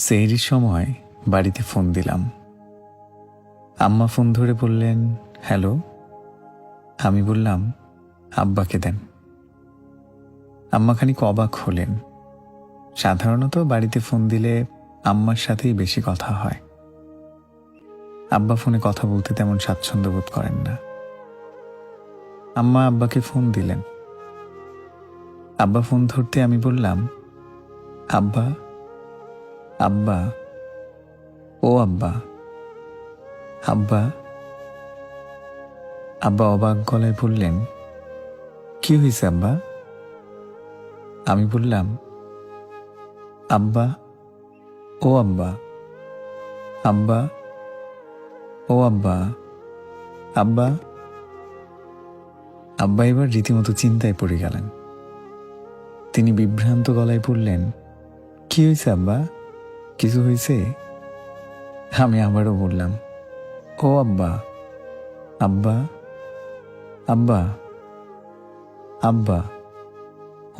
সেহরির সময় বাড়িতে ফোন দিলাম। আম্মা ফোন ধরে বললেন, হ্যালো। আমি বললাম, আব্বাকে দেন। আম্মা খানিক অবাক হলেন। সাধারণত বাড়িতে ফোন দিলে আম্মার সাথেই বেশি কথা হয়। আব্বা ফোনে কথা বলতে তেমন স্বাচ্ছন্দ্য বোধ করেন না। আম্মা আব্বাকে ফোন দিলেন। আব্বা ফোন ধরতে আমি বললাম, আব্বা আব্বা, ও আব্বা আব্বা আব্বা অবাক গলায় বললেন, কি হয়েছে আব্বা? আমি বললাম, আব্বা, ও আব্বা আব্বা, ও আব্বা আব্বা। আব্বা এবার রীতিমতো চিন্তায় পড়ে গেলেন। তিনি বিভ্রান্ত গলায় বললেন, কি হয়েছে আব্বা? কিছু হয়েছে? আমি আবারও বললাম, ও আব্বা আব্বা আব্বা আব্বা,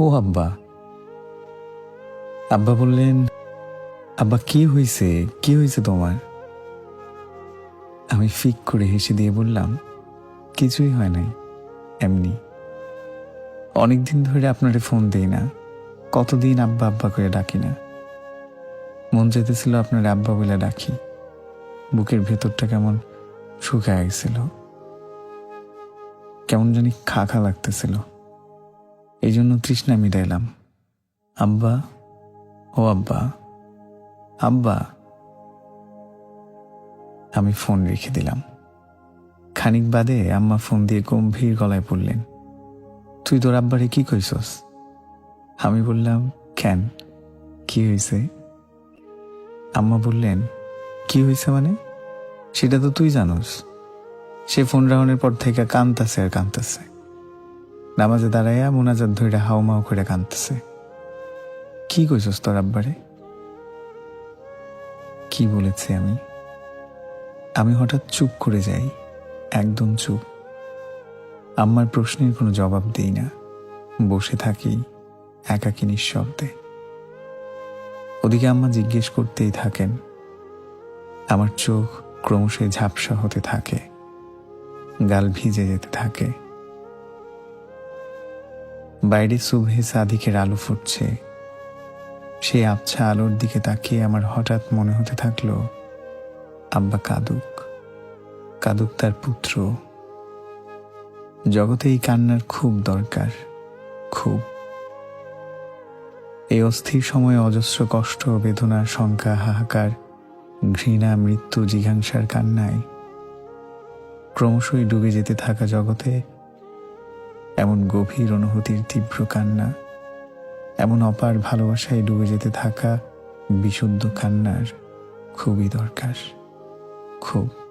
ও আব্বা। আব্বা বললেন, আব্বা, কি হয়েছে? কি হয়েছে তোমার? আমি ফিক করে হেসে দিয়ে বললাম, কিছুই হয় নাই, এমনি। অনেকদিন ধরে আপনারে ফোন দিই না। কতদিন আব্বা আব্বা করে ডাকি না। মন চাইতেছিল আপনার আব্বা বলে ডাকি। বুকের ভেতরটা কেমন শুকায় গেছিল। কেমন জানি খা খা লাগতেছিল। এই জন্য তৃষ্ণা মিটাইলাম। আব্বা, ও আব্বা আব্বা। আমি ফোন রেখে দিলাম। খানিক বাদে আম্মা ফোন দিয়ে গম্ভীর গলায় বললেন, তুই তোর আব্বারে কি কইছস? আমি বললাম, কেন? কি হয়েছে আম্মা বললেন, কি হয়েছে মানে? সেটা তো তুই জানোস। সে ফোন রাহনের পর থেকে কানতাছে আর কানতাছে। নামাজে দাঁড়াইয়া মোনাজাত ধরে হাউমাউ করে কানতেছে। কি কইছস তোর আব্বারে? কি বলেছি আমি? আমি হঠাৎ চুপ করে যাই, একদম চুপ। আম্মার প্রশ্নের কোনো জবাব দিই না। বসে থাকি, একাকী নিঃশব্দে। ওদিকে আম্মা জিজ্ঞেস করতেই থাকেন। আমার চোখ ক্রমশই ঝাপসা হতে থাকে, গাল ভিজে যেতে থাকে। বাইরে সুবহে সাদিকের আলো ফুটছে। সেই আবছা আলোর দিকে তাকিয়ে আমার হঠাৎ মনে হতে থাকল, আব্বা কাদুক কাদুক তার পুত্র। জগতে এই কান্নার খুব দরকার, খুব। এই অস্থির সময়ে অজস্র কষ্ট, বেদনা, শঙ্কা, হাহাকার, ঘৃণা, মৃত্যু, জিঘাংসার কান্নায় ক্রমশই ডুবে যেতে থাকা জগতে এমন গভীর অনুভূতির তীব্র কান্না, এমন অপার ভালোবাসায় ডুবে যেতে থাকা বিশুদ্ধ কান্নার খুবই দরকার, খুব।